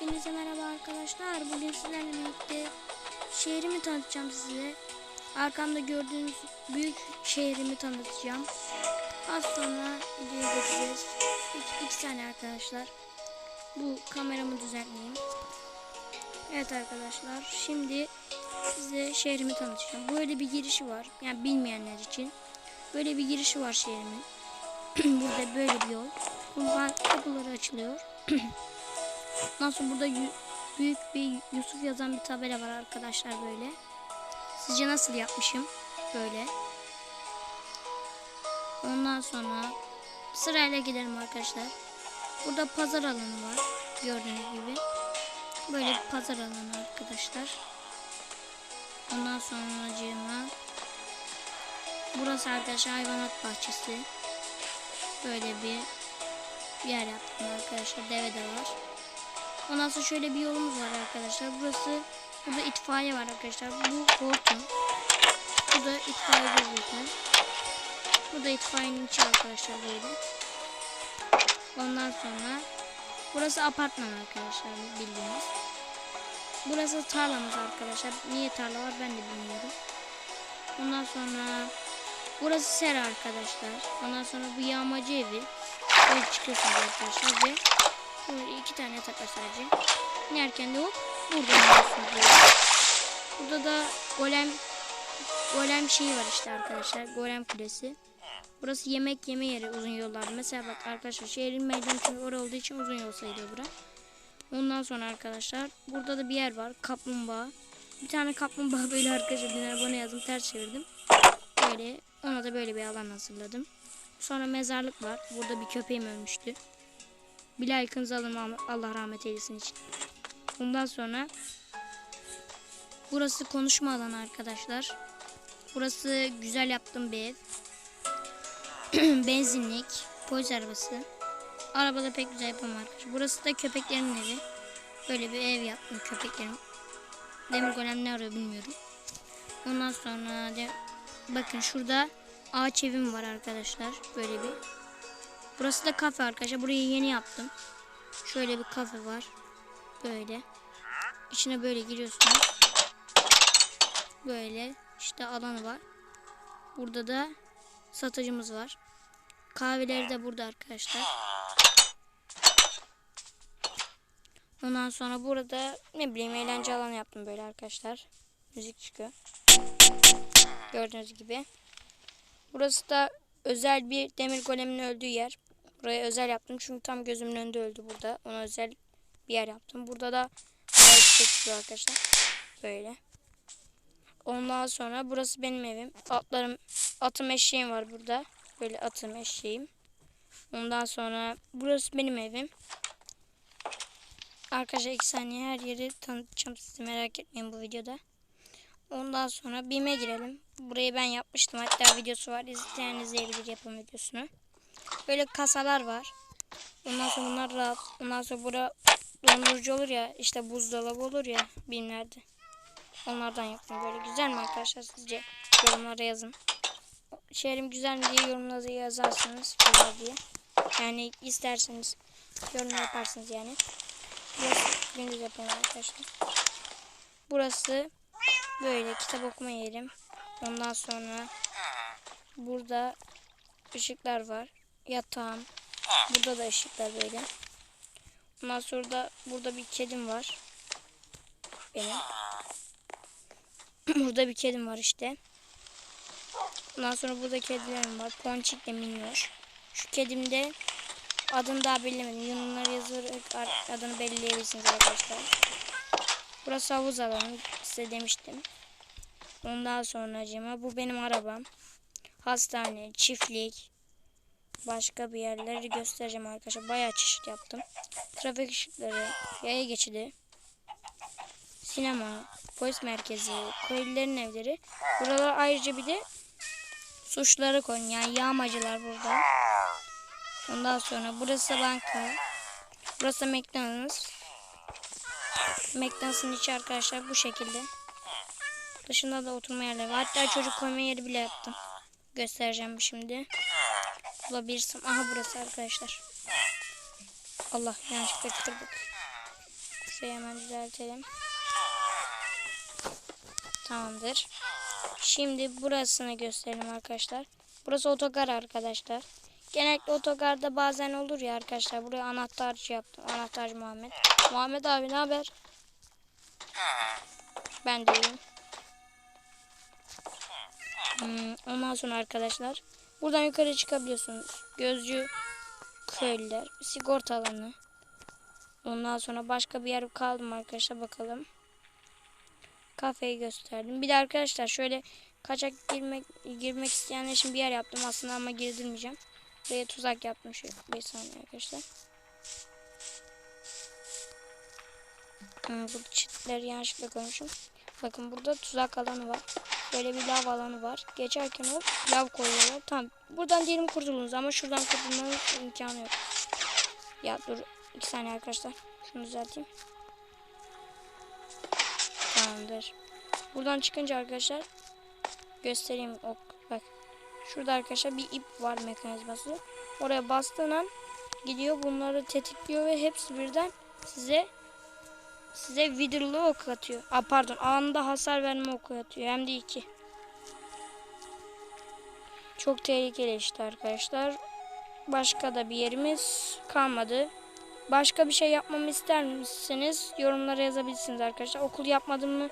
Hepinize merhaba arkadaşlar. Bugün sizlerle birlikte şehrimi tanıtacağım size. Arkamda gördüğünüz büyük şehrimi tanıtacağım. Az sonra videoya geçeceğiz. İki, iki saniye arkadaşlar. Bu kameramı düzenleyeyim. Evet arkadaşlar. Şimdi size şehrimi tanıtacağım. Böyle bir girişi var. Yani bilmeyenler için. Böyle bir girişi var şehrimin. Burada böyle bir yol. Buradan kapıları açılıyor. Ondan sonra burada büyük bir Yusuf yazan bir tabela var arkadaşlar böyle. Sizce nasıl yapmışım? Böyle. Ondan sonra sırayla gidelim arkadaşlar. Burada pazar alanı var. Gördüğünüz gibi. Böyle bir pazar alanı arkadaşlar. Ondan sonra cığıma. Burası arkadaşlar hayvanat bahçesi. Böyle bir yer yaptım arkadaşlar. Deve de var. Ondan sonra şöyle bir yolumuz var arkadaşlar. Burası burada itfaiye var arkadaşlar. Bu hortum. Bu da itfaiye gözüküyor. Bu da itfaiyenin içi arkadaşlar böyle. Ondan sonra burası apartman arkadaşlar bildiğiniz. Burası tarlamız arkadaşlar. Niye tarla var ben de bilmiyorum. Ondan sonra burası sera arkadaşlar. Ondan sonra bu yağmacı evi. Böyle çıkıyorsunuz arkadaşlar ve Böyle iki tane yatak var sadece. İnerken de hop burada iniyorsunuz böyle. Burada da golem golem şeyi var işte arkadaşlar. Golem kulesi. Burası yemek yeme yeri uzun yollarda. Mesela bak arkadaşlar şehrin meydanı çünkü orası olduğu için uzun yol sayılıyor bura. Ondan sonra arkadaşlar burada da bir yer var. Kaplumbağa. Bir tane kaplumbağa böyle arkadaşlar bir arabana yazdım ters çevirdim. Böyle ona da böyle bir alan hazırladım. Sonra mezarlık var. Burada bir köpeğim ölmüştü. Bir like'ınızı alın Allah rahmet eylesin için. Bundan sonra burası konuşma alanı arkadaşlar. Burası güzel yaptığım bir ev. Benzinlik, polis arabası. Arabada pek güzel yapamam arkadaşlar. Burası da köpeklerin evi. Böyle bir ev yaptım köpeklerim. Demir golem ne arıyor bilmiyorum. Ondan sonra de, bakın şurada ağaç evim var arkadaşlar. Böyle bir. Burası da kafe arkadaşlar. Burayı yeni yaptım. Şöyle bir kafe var. Böyle. İçine böyle giriyorsunuz. Böyle işte alanı var. Burada da satıcımız var. Kahveleri de burada arkadaşlar. Ondan sonra burada ne bileyim eğlence alanı yaptım böyle arkadaşlar. Müzik çıkıyor. Gördüğünüz gibi. Burası da özel bir demir golemin öldüğü yer. Buraya özel yaptım çünkü tam gözümün önünde öldü burada. Ona özel bir yer yaptım. Burada da çıkıyor arkadaşlar. Böyle. Ondan sonra burası benim evim. Atlarım, atım eşeğim var burada. Böyle atım eşeğim. Ondan sonra burası benim evim. Arkadaşlar iki saniye her yeri tanıtacağım size merak etmeyin bu videoda. Ondan sonra BİM'e girelim. Burayı ben yapmıştım. Hatta videosu var. İzleyen izleyebilir yapım videosunu. Böyle kasalar var. Ondan sonra bunlar rahat. Ondan sonra bura dondurucu olur ya. işte buzdolabı olur ya BİM'lerde. Onlardan yaptım. Böyle güzel mi arkadaşlar sizce? Yorumlara yazın. Şehrim güzel mi diye yorumlara yazarsınız. Güzel diye. Yani isterseniz yorum yaparsınız yani. Burası gündüz yapalım arkadaşlar. Burası Böyle kitap okuma yerim. Ondan sonra burada ışıklar var. Yatağım. Burada da ışıklar böyle. Ondan sonra da burada bir kedim var. Benim. burada bir kedim var işte. Ondan sonra burada kedilerim var. Ponçik de minnoş. Şu kedim de adını daha belirlemedim. Yorumlara yazarak adını belirleyebilirsiniz arkadaşlar. Burası havuz alanı. Size demiştim. Ondan sonra acaba bu benim arabam. Hastane, çiftlik, başka bir yerleri göstereceğim arkadaşlar. Bayağı çeşit yaptım. Trafik ışıkları, yaya geçidi, sinema, polis merkezi, köylülerin evleri. Buralar ayrıca bir de suçları koyun. Yani yağmacılar burada. Ondan sonra burası banka. Burası McDonald's. McDonald's'ın içi arkadaşlar bu şekilde. Dışında da oturma yerleri. Hatta çocuk koyma yeri bile yaptım. Göstereceğim şimdi. Bulabilirsem. Aha burası arkadaşlar. Allah yanlışlıkla kırdık. Şurayı hemen düzeltelim. Tamamdır. Şimdi burasını gösterelim arkadaşlar. Burası otogar arkadaşlar. Genellikle otogarda bazen olur ya arkadaşlar. Buraya anahtarcı yaptım. Anahtarcı Muhammed. Muhammed abi ne haber? Ben de iyiyim. Hmm, ondan sonra arkadaşlar. Buradan yukarı çıkabiliyorsunuz. Gözcü köylüler. Sigorta alanı. Ondan sonra başka bir yer kaldı mı arkadaşlar bakalım. Kafeyi gösterdim. Bir de arkadaşlar şöyle kaçak girmek girmek isteyenler için bir yer yaptım aslında ama girdirmeyeceğim. Buraya tuzak yaptım şu bir saniye arkadaşlar. Bu çitleri yanlışlıkla koymuşum. Bakın burada tuzak alanı var. Böyle bir lav alanı var. Geçerken hop lav koyuyorlar. Tamam. Buradan diyelim kurtulunuz ama şuradan kurtulmanın imkanı yok. Ya dur. iki saniye arkadaşlar. Şunu düzelteyim. Tamamdır. Buradan çıkınca arkadaşlar göstereyim. Ok, bak. Şurada arkadaşlar bir ip var mekanizması. Oraya bastığın an gidiyor bunları tetikliyor ve hepsi birden size size witherlı ok atıyor. Aa, pardon anında hasar verme oku atıyor. Hem de iki. Çok tehlikeli işte arkadaşlar. Başka da bir yerimiz kalmadı. Başka bir şey yapmamı ister misiniz? Yorumlara yazabilirsiniz arkadaşlar. Okul yapmadım mı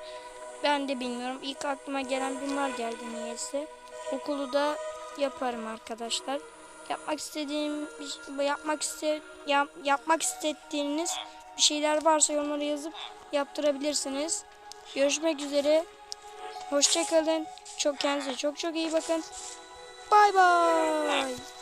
ben de bilmiyorum. İlk aklıma gelen bunlar geldi niyeyse. Okulu da yaparım arkadaşlar. Yapmak istediğim yapmak iste yap, yapmak istediğiniz bir şeyler varsa yorumlara yazıp yaptırabilirsiniz. Görüşmek üzere. Hoşçakalın. Çok kendinize çok çok iyi bakın. Bay bay.